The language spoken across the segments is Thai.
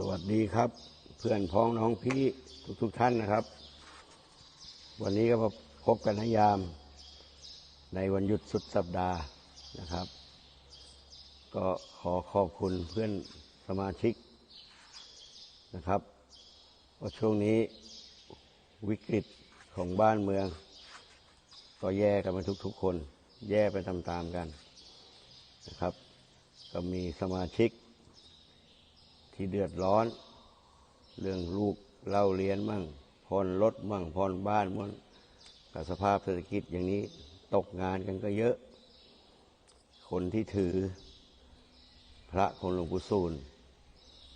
สวัสดีครับ เพื่อนพ้องน้องพี่ทุกทุกท่านนะครับ วันนี้ก็มาพบกันในยาม ในวันหยุดสุดสัปดาห์นะครับ ก็ขอขอบคุณเพื่อนสมาชิกนะครับว่าช่วงนี้วิกฤตของบ้านเมือง ก็แย่กันมาทุกๆคน แย่ไปตามๆกันนะครับ ก็มีสมาชิก ที่เดือดร้อน เรื่องลูกเล่าเรียนมั่งผ่อนรถมั่งผ่อนบ้านมั่งกับสภาพเศรษฐกิจอย่างนี้ตกงานกันก็เยอะ คนที่ถือพระของหลวงปู่ซูล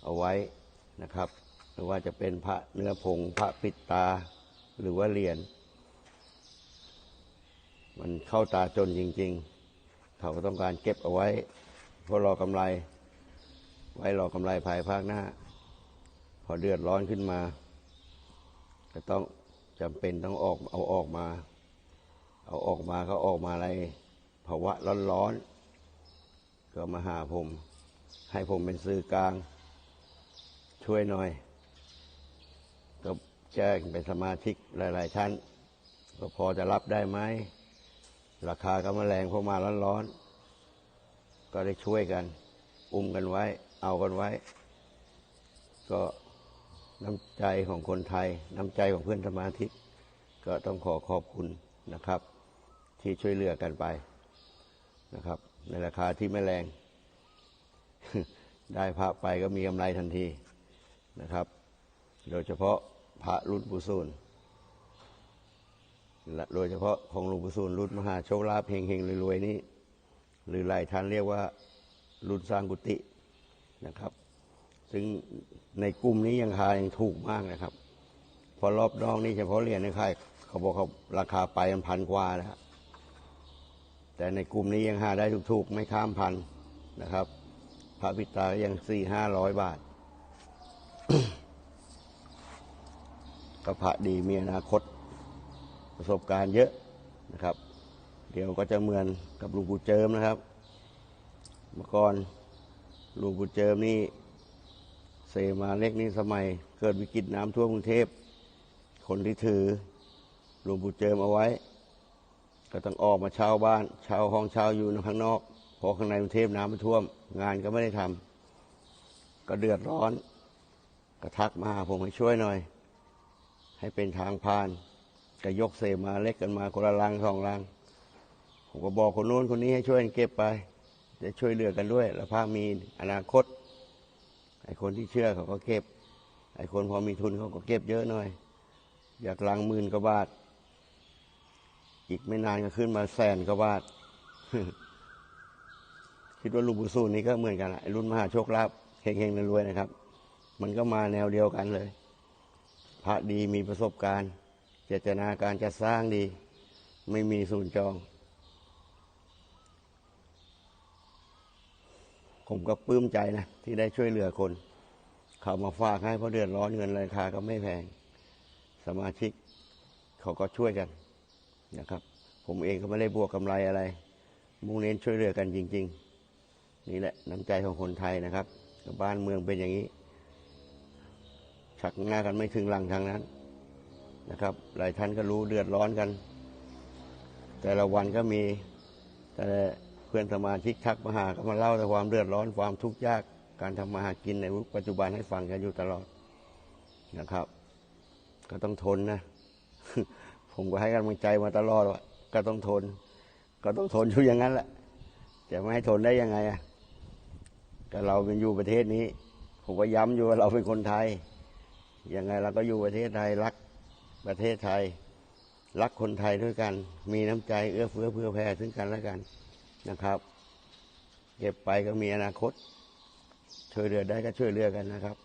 เอาไว้นะครับไม่ว่าจะเป็นพระเนื้อผงพระปิดตาหรือว่าเหรียญมันเข้าตาจนจริง ๆ เขาก็ต้องการเก็บเอาไว้เพื่อรอกำไร ไว้รอกำไรภายภาคหน้า พอเดือดร้อนขึ้นมาก็ต้องจำเป็นต้องออกเอาออกมา เอาออกมาก็ออกมาอะไรภาวะร้อนๆก็มาหาผม ให้ผมเป็นสื่อกลาง ช่วยหน่อย ก็แจ้งเป็นสมาชิกหลาย ๆ ท่านก็พอจะรับได้ไหมราคาก็มาแรงพวกมาร้อนๆก็ได้ช่วยกัน อุ้มกันไว้ เอากันไว้ ก็น้ำใจของคนไทย น้ำใจของเพื่อนสมาชิกก็ต้องขอขอบคุณนะครับ ที่ช่วยเหลือกันไปนะครับ ในราคาที่ไม่แรง ได้พระไปก็มีกำไรทันทีนะครับ โดยเฉพาะพระรุ่นปุสูนแลโดยเฉพาะของหลวงปู่สูนรุ่นมหาโชคลาภเฮงเฮงรวยๆนี้ หรือหลายท่านเรียกว่ารุ่นสร้างกุฏิ นะครับ ซึ่งในกลุ่มนี้ยังราคายังถูกมากนะครับ พอรอบนอกนี่เฉพาะเหรียญในค่ายเขาบอกเขาราคาไปมันพันกว่านะครับแต่ในกลุ่มนี้ยังหาได้ถูกๆไม่ข้ามพันนะครับ พระปิตายังสี่ห้าร้อยบาทก็พระดีมีอนาคต ประสบการณ์เยอะนะครับ เดี๋ยวก็จะเหมือนกับหลวงปู่เจิมนะครับ เมื่อก่อน หลวงปู่เจิมนี่เสมาเล็กนี่สมัย เกิดวิกฤตน้ำท่วมกรุงเทพ คนที่ถือหลวงปู่เจิมเอาไว้ ก็ต้องออกมาเช่าบ้านเช่าห้องเช่าอยู่ข้างนอกพราะข้างในกรุงเทพน้ำมันท่วม งานก็ไม่ได้ทำก็เดือดร้อน ก็ทักมาหาผมให้ช่วยหน่อย ให้เป็นทางผ่านก็ยกเสมาเล็กกันมาคนละลังสองลังผมก็บอกคนโน้นคนนี้ให้ช่วยเก็บไป จะช่วยเหลือกันด้วย แล้วพระมีอนาคต ไอ้คนที่เชื่อเขาก็เก็บ ไอ้คนพอมีทุนเขาก็เก็บเยอะหน่อย อยากลังหมื่นกว่าบาท อีกไม่นานก็ขึ้นมาแสนกว่าบาท คิดว่าหลุงปู่สูนนี่ก็เหมือนกันไอ้รุ่นมหาโชคลาภเฮงๆรวยๆนะครับ มันก็มาแนวเดียวกันเลย พระดีมีประสบการณ์ เจตนาการจะสร้างดี ไม่มีศูนย์จอง ผมก็ปลื้มใจนะที่ได้ช่วยเหลือคน เขามาฝากให้เพราะเดือดร้อนเงินราคาก็ไม่แพง สมาชิกเขาก็ช่วยกันนะครับ ผมเองก็ไม่ได้บวกกำไรอะไร มุ่งเน้นช่วยเหลือกันจริง ๆ นี่แหละน้ำใจของคนไทยนะครับบ้านเมืองเป็นอย่างนี้ ชักหน้ากันไม่ถึงหลังทางนั้นนะครับ หลายท่านก็รู้เดือดร้อนกัน แต่ละวันก็มีแต่ พื่อนสมาชิกทักมาหาก็มาเล่าแต่ความเดือดร้อนความทุกข์ยากการทำมาหากินในยุคปัจจุบันให้ฟังกันอยู่ตลอดนะครับ ก็ต้องทนนะ ผมก็ให้กำลังใจมาตลอดว่าก็ต้องทน ก็ต้องทนอยู่อย่างนั้นแหละจะไม่ให้ทนได้ยังไงอะก็เราเป็นอยู่ประเทศนี้ ผมก็ย้ำอยู่ว่าเราเป็นคนไทยยังไงเราก็อยู่ประเทศไทยรักประเทศไทย รักคนไทยด้วยกัน มีน้ำใจเอื้อเฟื้อเพื่อแผ่ซึ่งกันและกัน นะครับ เก็บไปก็มีอนาคต ช่วยเหลือได้ก็ช่วยเหลือกันนะครับ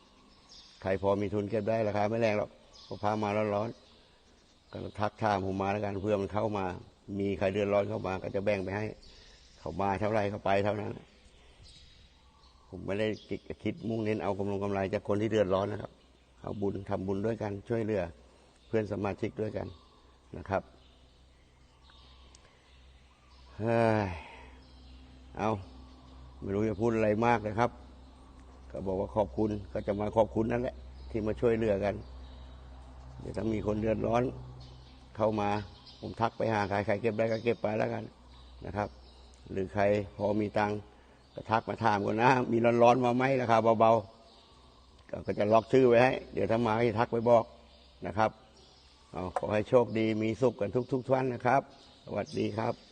ใครพอมีทุนเก็บได้ราคาไม่แรงหรอกก็พามาร้อนๆก็ทักทามผมมาแล้วกันเพื่อมันเข้ามา มีใครเดือดร้อนเข้ามา ก็จะแบ่งไปให้ เขามาเท่าไรเขาไปเท่านั้น ผมไม่ได้คิดมุ่งเน้นเอากำลังกำไรจากคนที่เดือดร้อนนะครับ เอาบุญทำบุญด้วยกันช่วยเหลือ เพื่อนสมาชิกด้วยกันนะครับเฮ้ย เอาไม่รู้จะพูดอะไรมากนะครับ ก็บอกว่าขอบคุณก็จะมาขอบคุณนั่นแหละ ที่มาช่วยเหลือกัน เดี๋ยวถ้ามีคนเดือดร้อนเข้ามาผมทักไปหาใครใครเก็บได้ก็เก็บไปแล้วกันนะครับ หรือใครพอมีตังก็ทักมาถามก่อนนะ มีร้อนๆมาไหมราคาเบาๆก็จะล็อกชื่อไว้ให้เดี๋ยวถ้ามาให้ทักไปบอกนะครับอขอให้โชคดีมีสุขกันทุกๆท่านนะครับ สวัสดีครับ